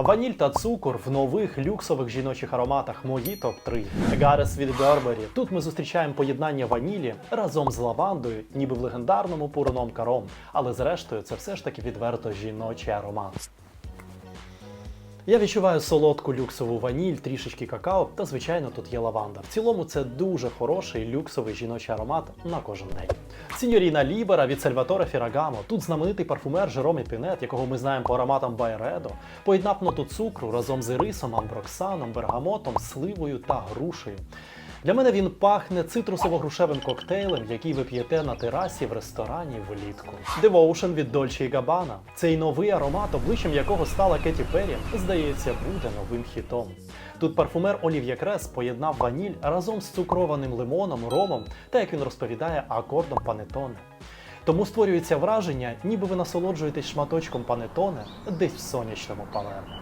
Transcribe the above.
Ваніль та цукор в нових люксових жіночих ароматах мої топ-3. Гарес від Бербері. Тут ми зустрічаємо поєднання ванілі разом з лавандою, ніби в легендарному пуроном каром. Але зрештою це все ж таки відверто жіночий аромат. Я відчуваю солодку люксову ваніль, трішечки какао, та звичайно тут є лаванда. В цілому це дуже хороший люксовий жіночий аромат на кожен день. Сіньоріна Лібера від Сальватора Фірагамо. Тут знаменитий парфумер Жеромі Пінет, якого ми знаємо по ароматам Байредо, поєднав ноту цукру разом з ірисом, амброксаном, бергамотом, сливою та грушею. Для мене він пахне цитрусово-грушевим коктейлем, який ви п'єте на терасі в ресторані влітку. Devotion від Dolce Gabbana. Цей новий аромат, обличчям якого стала Кеті Перрі, здається, буде новим хітом. Тут парфумер Олів'є Крес поєднав ваніль разом з цукрованим лимоном, ромом та, як він розповідає, акордом панетоне. Тому створюється враження, ніби ви насолоджуєтесь шматочком панетоне десь в сонячному Палермо.